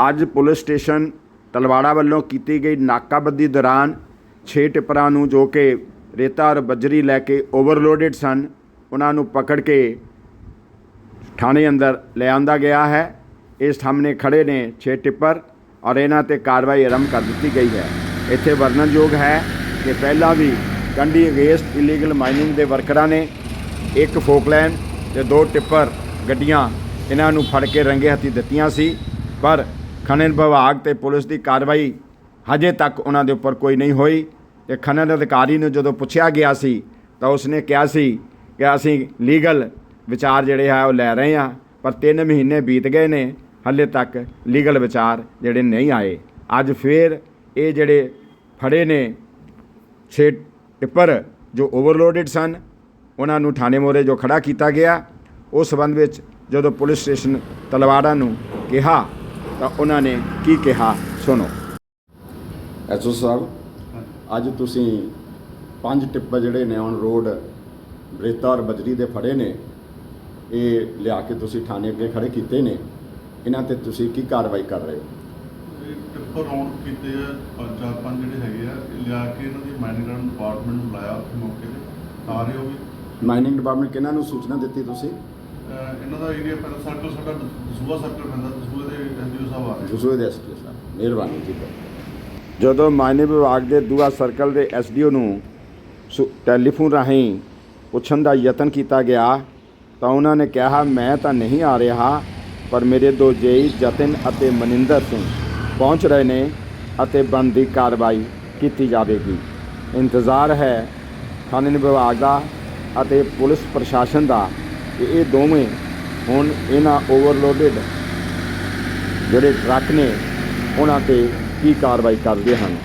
ਅੱਜ police station Talwara ਵੱਲੋਂ ਕੀਤੀ ਗਈ ਨਾਕਾਬੰਦੀ ਦੌਰਾਨ 6 ਟਿੱਪਰਾਂ ਨੂੰ ਜੋ ਕਿ ਰੇਤਾ ਔਰ ਬਜਰੀ ਲੈ ਕੇ ਓਵਰਲੋਡਡ ਸਨ, ਉਹਨਾਂ ਨੂੰ ਪਕੜ ਕੇ ਥਾਣੇ ਅੰਦਰ ਲਿਆਂਦਾ ਗਿਆ ਹੈ। ਇਸ ਸਾਹਮਣੇ ਖੜੇ ਨੇ 6 ਟਿੱਪਰ ਔਰ ਇਹਨਾਂ ਤੇ ਕਾਰਵਾਈ ਆਰੰਭ ਕਰ ਦਿੱਤੀ ਗਈ ਹੈ। ਇੱਥੇ ਵਰਣਨਯੋਗ ਹੈ ਕਿ ਪਹਿਲਾਂ ਵੀ ਕੰਡੀ ਅਗੇਂਸਟ ਇਲੀਗਲ ਮਾਈਨਿੰਗ ਦੇ ਵਰਕਰਾਂ ਨੇ ਇੱਕ ਫੋਕਲੈਂਡ ਤੇ ਦੋ ਟਿੱਪਰ ਗੱਡੀਆਂ ਇਹਨਾਂ ਨੂੰ ਫੜ ਕੇ ਰੰਗੇ ਹੱਥੀ ਦਿੱਤੀਆਂ ਸੀ, ਪਰ ਖਣਨ ਵਿਭਾਗ ਤੇ ਪੁਲਿਸ ਦੀ ਕਾਰਵਾਈ ਹਜੇ ਤੱਕ ਉਹਨਾਂ ਦੇ ਉੱਪਰ ਕੋਈ ਨਹੀਂ ਹੋਈ। ਤੇ ਖਣਨ ਅਧਿਕਾਰੀ ਨੂੰ ਜਦੋਂ ਪੁੱਛਿਆ ਗਿਆ ਸੀ, ਤਾਂ ਉਸਨੇ ਕਿਹਾ ਸੀ ਕਿ ਅਸੀਂ ਲੀਗਲ ਵਿਚਾਰ ਜਿਹੜੇ ਆ ਉਹ ਲੈ ਰਹੇ ਆ ਪਰ 3 ਮਹੀਨੇ ਬੀਤ ਗਏ ਨੇ, ਹੱਲੇ ਤੱਕ ਲੀਗਲ ਵਿਚਾਰ ਜਿਹੜੇ ਨਹੀਂ ਆਏ। ਅੱਜ ਫੇਰ ਇਹ ਜਿਹੜੇ ਫੜੇ ਨੇ ਛੇ ਟਿੱਪਰ ਜੋ ਓਵਰਲੋਡਡ ਸਨ, ਉਹਨਾਂ ਨੂੰ ਥਾਣੇ ਮੋਰੇ ਜੋ ਖੜਾ ਕੀਤਾ ਗਿਆ, ਉਸ ਸੰਬੰਧ ਵਿੱਚ ਜਦੋਂ ਪੁਲਿਸ ਸਟੇਸ਼ਨ ਤਲਵਾੜਾ ਨੂੰ ਕਿਹਾ ਤਾਂ ਉਹਨਾਂ ਨੇ ਕੀ ਕਿਹਾ? ਸੁਣੋ। ਐਸਓ ਸਾਹਿਬ ਅੱਜ ਤੁਸੀਂ ਪੰਜ ਟਿੱਪਰ ਜਿਹੜੇ ਨੇ ਔਨ ਰੋਡ ਰੇਤਾ ਔਰ ਬਜਰੀ ਦੇ ਫੜੇ ਨੇ ਇਹ ਲਿਆ ਕੇ ਤੁਸੀਂ ਥਾਣੇ ਅੱਗੇ ਖੜੇ ਕੀਤੇ ਨੇ ਇਹਨਾਂ ਤੇ ਤੁਸੀਂ ਕੀ ਕਾਰਵਾਈ ਕਰ ਰਹੇ ਹੋ? ਟਿੱਪਰ ਰਾਉਂਡ ਕੀਤੇ ਆ ਪੰਜ ਚਾਰ ਪੰਜ ਜਿਹੜੇ ਹੈਗੇ ਆ ਇਹ ਲਿਆ ਕੇ ਇਹਨਾਂ ਦੀ ਮਾਈਨਿੰਗ ਡਿਪਾਰਟਮੈਂਟ ਨੂੰ ਬੁਲਾਇਆ ਉੱਥੇ ਮੌਕੇ ਤੇ। ਆ ਰਹੇ ਹੋ ਵੀ? ਮਾਈਨਿੰਗ ਡਿਪਾਰਟਮੈਂਟ ਕਿਹਨਾਂ ਨੂੰ ਸੂਚਨਾ ਦਿੱਤੀ ਤੁਸੀਂ? ਇਹਨਾਂ ਦਾ ਏਰੀਆ ਪਹਿਲਾਂ ਸਰਕਲ ਸਾਡਾ ਦਸੂਆ ਸਰਕਲ ਪੈਂਦਾ ਦਸੂਏ ਦੇ ਐਸਡੀਓ ਦੇ ਐਸਪੀ ਸਾਹਿਬ ਮਿਹਰਬਾਨੀ ਜੀ ਜਦੋਂ ਮਾਇਨੇ ਵਿਭਾਗ ਦੇ ਦੂਆ ਸਰਕਲ ਦੇ ਐਸਡੀਓ ਨੂੰ ਸੁ- ਟੈਲੀਫੋਨ ਰਾਹੀਂ ਪੁੱਛਣ ਦਾ ਯਤਨ ਕੀਤਾ ਗਿਆ, ਤਾਂ ਉਹਨਾਂ ਨੇ ਕਿਹਾ, ਮੈਂ ਤਾਂ ਨਹੀਂ ਆ ਰਿਹਾ, ਪਰ ਮੇਰੇ ਦੋ ਜੇਈ ਜਤਨ ਅਤੇ ਮਨਿੰਦਰ ਸਿੰਘ ਪਹੁੰਚ ਰਹੇ ਨੇ ਅਤੇ ਬਣਦੀ ਕਾਰਵਾਈ ਕੀਤੀ ਜਾਵੇਗੀ। ਇੰਤਜ਼ਾਰ ਹੈ ਖਾਨੇ ਵਿਭਾਗ ਦਾ ਅਤੇ ਪੁਲਿਸ ਪ੍ਰਸ਼ਾਸਨ ਦਾ ਕਿ ਇਹ ਦੋਵੇਂ ਹੁਣ ਇਹਨਾਂ ਓਵਰਲੋਡਡ ਜਿਹੜੇ ਟਰੱਕ ਨੇ ਉਹਨਾਂ ਤੇ ਕੀ ਕਾਰਵਾਈ ਕਰਦੇ ਹਨ?